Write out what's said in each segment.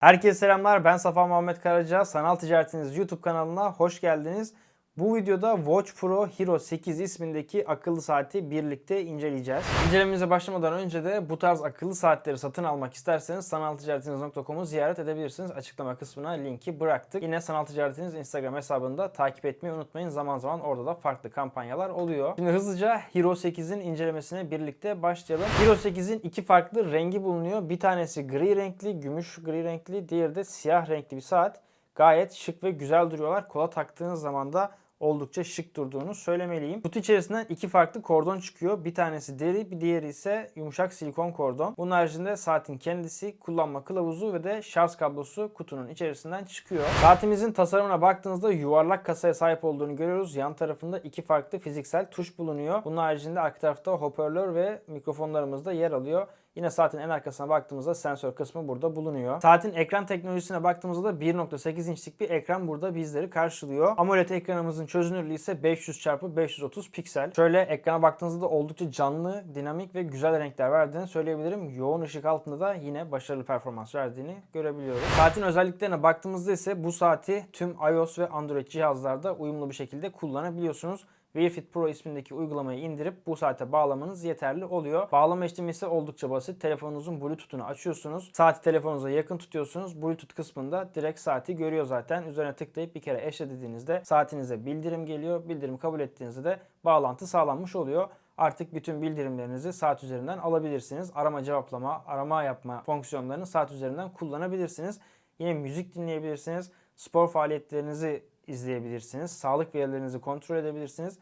Herkese selamlar. Ben Safa Muhammed Karaca. Sanal Ticaretiniz YouTube kanalına hoş geldiniz. Bu videoda Watch Pro Hero 8 ismindeki akıllı saati birlikte inceleyeceğiz. İncelememize başlamadan önce de bu tarz akıllı saatleri satın almak isterseniz sanalticaretiniz.com'u ziyaret edebilirsiniz. Açıklama kısmına linki bıraktık. Yine Sanal Ticaretiniz Instagram hesabında takip etmeyi unutmayın. Zaman zaman orada da farklı kampanyalar oluyor. Şimdi hızlıca Hero 8'in incelemesine birlikte başlayalım. Hero 8'in iki farklı rengi bulunuyor. Bir tanesi gri renkli, gümüş gri renkli. Diğeri de siyah renkli bir saat. Gayet şık ve güzel duruyorlar. Kola taktığınız zaman da oldukça şık durduğunu söylemeliyim. Kutu içerisinden iki farklı kordon çıkıyor. Bir tanesi deri, bir diğeri ise yumuşak silikon kordon. Bunun haricinde saatin kendisi, kullanma kılavuzu ve de şarj kablosu kutunun içerisinden çıkıyor. Saatimizin tasarımına baktığınızda yuvarlak kasaya sahip olduğunu görüyoruz. Yan tarafında iki farklı fiziksel tuş bulunuyor. Bunun haricinde arka tarafta hoparlör ve mikrofonlarımız da yer alıyor. Yine saatin en arkasına baktığımızda sensör kısmı burada bulunuyor. Saatin ekran teknolojisine baktığımızda da 1.8 inçlik bir ekran burada bizleri karşılıyor. AMOLED ekranımızın çözünürlüğü ise 500 x 530 piksel. Şöyle ekrana baktığınızda da oldukça canlı, dinamik ve güzel renkler verdiğini söyleyebilirim. Yoğun ışık altında da yine başarılı performans verdiğini görebiliyoruz. Saatin özelliklerine baktığımızda ise bu saati tüm iOS ve Android cihazlarda uyumlu bir şekilde kullanabiliyorsunuz. Wearfit Pro ismindeki uygulamayı indirip bu saate bağlamanız yeterli oluyor. Bağlama işlemi ise oldukça basit. Telefonunuzun Bluetooth'unu açıyorsunuz. Saati telefonunuza yakın tutuyorsunuz. Bluetooth kısmında direkt saati görüyor zaten. Üzerine tıklayıp bir kere eşle dediğinizde saatinize bildirim geliyor. Bildirim kabul ettiğinizde de bağlantı sağlanmış oluyor. Artık bütün bildirimlerinizi saat üzerinden alabilirsiniz. Arama cevaplama, arama yapma fonksiyonlarını saat üzerinden kullanabilirsiniz. Yine müzik dinleyebilirsiniz. Spor faaliyetlerinizi izleyebilirsiniz. Sağlık verilerinizi kontrol edebilirsiniz.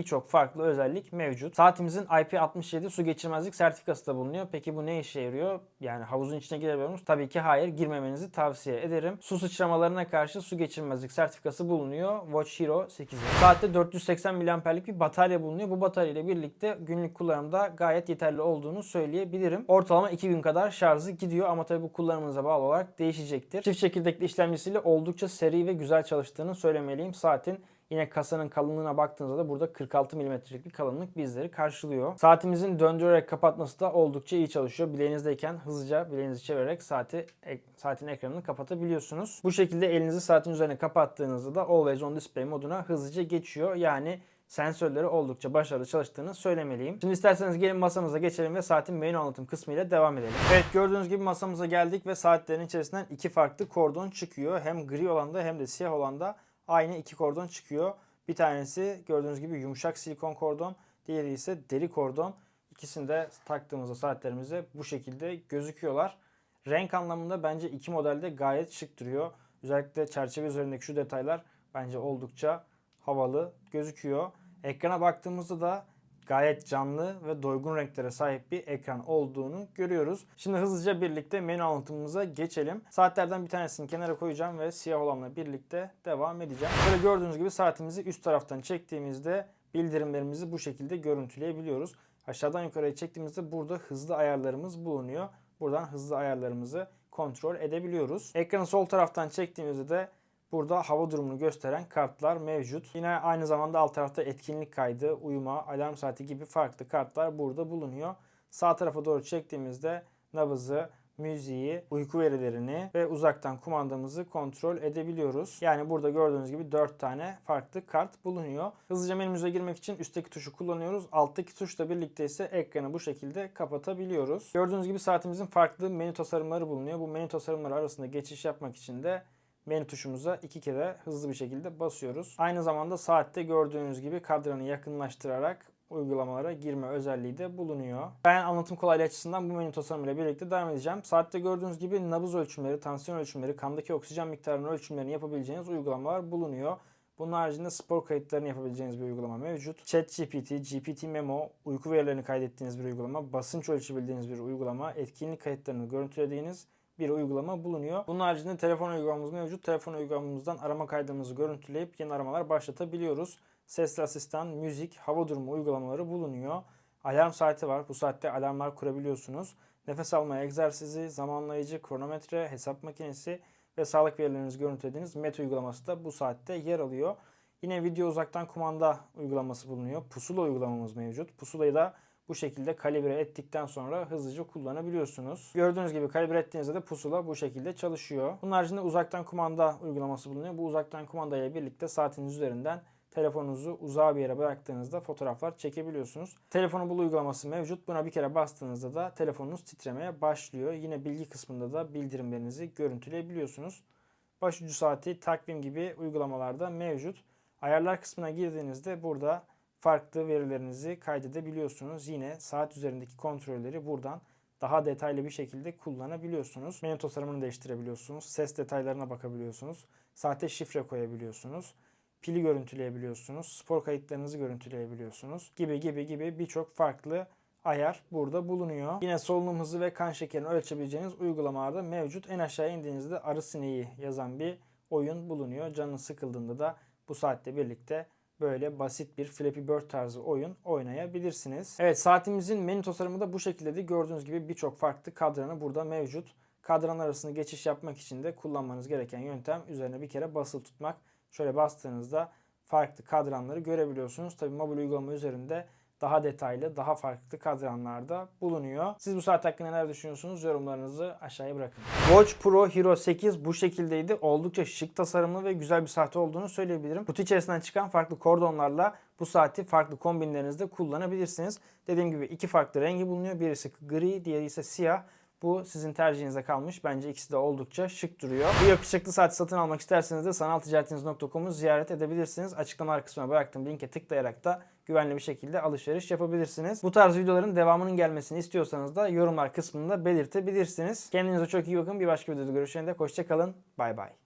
Birçok farklı özellik mevcut. Saatimizin IP67 su geçirmezlik sertifikası da bulunuyor. Peki bu ne işe yarıyor? Yani havuzun içine girebiliyor musunuz? Tabii ki hayır. Girmemenizi tavsiye ederim. Su sıçramalarına karşı su geçirmezlik sertifikası bulunuyor. Watch Hero 8'in. Saatte 480 mAh'lik bir batarya bulunuyor. Bu batarya ile birlikte günlük kullanımda gayet yeterli olduğunu söyleyebilirim. Ortalama 2 gün kadar şarjı gidiyor ama tabii bu kullanımınıza bağlı olarak değişecektir. Çift çekirdekli işlemcisiyle oldukça seri ve güzel çalıştığını söylemeliyim. Saatin Yine kasanın kalınlığına baktığınızda da burada 46 mm'lik bir kalınlık bizleri karşılıyor. Saatimizin döndürerek kapatması da oldukça iyi çalışıyor. Bileğinizdeyken hızlıca bileğinizi çevirerek saati saatin ekranını kapatabiliyorsunuz. Bu şekilde elinizi saatin üzerine kapattığınızda da Always On Display moduna hızlıca geçiyor. Yani sensörleri oldukça başarılı çalıştığını söylemeliyim. Şimdi isterseniz gelin masamıza geçelim ve saatin menü anlatım kısmı ile devam edelim. Evet gördüğünüz gibi masamıza geldik ve saatlerin içerisinden iki farklı kordon çıkıyor. Hem gri olanda hem de siyah olanda aynı iki kordon çıkıyor. Bir tanesi gördüğünüz gibi yumuşak silikon kordon, diğeri ise deri kordon. İkisini de taktığımızda saatlerimize bu şekilde gözüküyorlar. Renk anlamında bence iki modelde gayet şık duruyor. Özellikle çerçeve üzerindeki şu detaylar bence oldukça havalı gözüküyor. Ekrana baktığımızda da gayet canlı ve doygun renklere sahip bir ekran olduğunu görüyoruz. Şimdi hızlıca birlikte menü anlatımımıza geçelim. Saatlerden bir tanesini kenara koyacağım ve siyah olanla birlikte devam edeceğim. Böyle gördüğünüz gibi saatimizi üst taraftan çektiğimizde bildirimlerimizi bu şekilde görüntüleyebiliyoruz. Aşağıdan yukarıya çektiğimizde burada hızlı ayarlarımız bulunuyor. Buradan hızlı ayarlarımızı kontrol edebiliyoruz. Ekranı sol taraftan çektiğimizde de Burada hava durumunu gösteren kartlar mevcut. Yine aynı zamanda alt tarafta etkinlik kaydı, uyuma, alarm saati gibi farklı kartlar burada bulunuyor. Sağ tarafa doğru çektiğimizde nabızı, müziği, uyku verilerini ve uzaktan kumandamızı kontrol edebiliyoruz. Yani burada gördüğünüz gibi 4 tane farklı kart bulunuyor. Hızlıca menümüze girmek için üstteki tuşu kullanıyoruz. Alttaki tuşla birlikte ise ekranı bu şekilde kapatabiliyoruz. Gördüğünüz gibi saatimizin farklı menü tasarımları bulunuyor. Bu menü tasarımları arasında geçiş yapmak için de menü tuşumuza iki kere hızlı bir şekilde basıyoruz. Aynı zamanda saatte gördüğünüz gibi kadranı yakınlaştırarak uygulamalara girme özelliği de bulunuyor. Ben anlatım kolaylığı açısından bu menü tasarımıyla birlikte devam edeceğim. Saatte gördüğünüz gibi nabız ölçümleri, tansiyon ölçümleri, kandaki oksijen miktarının ölçümlerini yapabileceğiniz uygulamalar bulunuyor. Bunun haricinde spor kayıtlarını yapabileceğiniz bir uygulama mevcut. ChatGPT, GPT Memo, uyku verilerini kaydettiğiniz bir uygulama, basınç ölçebildiğiniz bir uygulama, etkinlik kayıtlarını görüntülediğiniz bir uygulama bulunuyor. Bunun haricinde telefon uygulamamız mevcut. Telefon uygulamamızdan arama kaydımızı görüntüleyip yeni aramalar başlatabiliyoruz. Sesli asistan, müzik, hava durumu uygulamaları bulunuyor. Alarm saati var. Bu saatte alarmlar kurabiliyorsunuz. Nefes alma egzersizi, zamanlayıcı, kronometre, hesap makinesi ve sağlık verilerinizi görüntülediğiniz Met uygulaması da bu saatte yer alıyor. Yine video uzaktan kumanda uygulaması bulunuyor. Pusula uygulamamız mevcut. Pusulayı da bu şekilde kalibre ettikten sonra hızlıca kullanabiliyorsunuz. Gördüğünüz gibi kalibre ettiğinizde de pusula bu şekilde çalışıyor. Bunun haricinde uzaktan kumanda uygulaması bulunuyor. Bu uzaktan kumandayla birlikte saatiniz üzerinden telefonunuzu uzağa bir yere bıraktığınızda fotoğraflar çekebiliyorsunuz. Telefonu bul uygulaması mevcut. Buna bir kere bastığınızda da telefonunuz titremeye başlıyor. Yine bilgi kısmında da bildirimlerinizi görüntüleyebiliyorsunuz. Başucu saati, takvim gibi uygulamalarda mevcut. Ayarlar kısmına girdiğinizde burada farklı verilerinizi kaydedebiliyorsunuz. Yine saat üzerindeki kontrolleri buradan daha detaylı bir şekilde kullanabiliyorsunuz. Menü tasarımını değiştirebiliyorsunuz. Ses detaylarına bakabiliyorsunuz. Saate şifre koyabiliyorsunuz. Pili görüntüleyebiliyorsunuz. Spor kayıtlarınızı görüntüleyebiliyorsunuz. Gibi gibi gibi birçok farklı ayar burada bulunuyor. Yine solunum hızı ve kan şekerini ölçebileceğiniz uygulamalarda mevcut. En aşağı indiğinizde arı sineği yazan bir oyun bulunuyor. Canınız sıkıldığında da bu saatte birlikte böyle basit bir Flappy Bird tarzı oyun oynayabilirsiniz. Evet saatimizin menü tasarımı da bu şekilde. Gördüğünüz gibi birçok farklı kadranı burada mevcut. Kadran arasında geçiş yapmak için de kullanmanız gereken yöntem üzerine bir kere basılı tutmak. Şöyle bastığınızda farklı kadranları görebiliyorsunuz. Tabi mobil uygulama üzerinde daha detaylı, daha farklı kadranlarda bulunuyor. Siz bu saat hakkında neler düşünüyorsunuz? Yorumlarınızı aşağıya bırakın. Watch Pro Hero 8 bu şekildeydi. Oldukça şık tasarımlı ve güzel bir saat olduğunu söyleyebilirim. Kutu içerisinden çıkan farklı kordonlarla bu saati farklı kombinlerinizde kullanabilirsiniz. Dediğim gibi iki farklı rengi bulunuyor. Birisi gri, diğeri ise siyah. Bu sizin tercihinize kalmış. Bence ikisi de oldukça şık duruyor. Bu yakışıklı saati satın almak isterseniz de sanalticaretiniz.com'u ziyaret edebilirsiniz. Açıklama kısmına bıraktığım linke tıklayarak da güvenli bir şekilde alışveriş yapabilirsiniz. Bu tarz videoların devamının gelmesini istiyorsanız da yorumlar kısmında belirtebilirsiniz. Kendinize çok iyi bakın. Bir başka videoda görüşene dek hoşçakalın. Bay bay.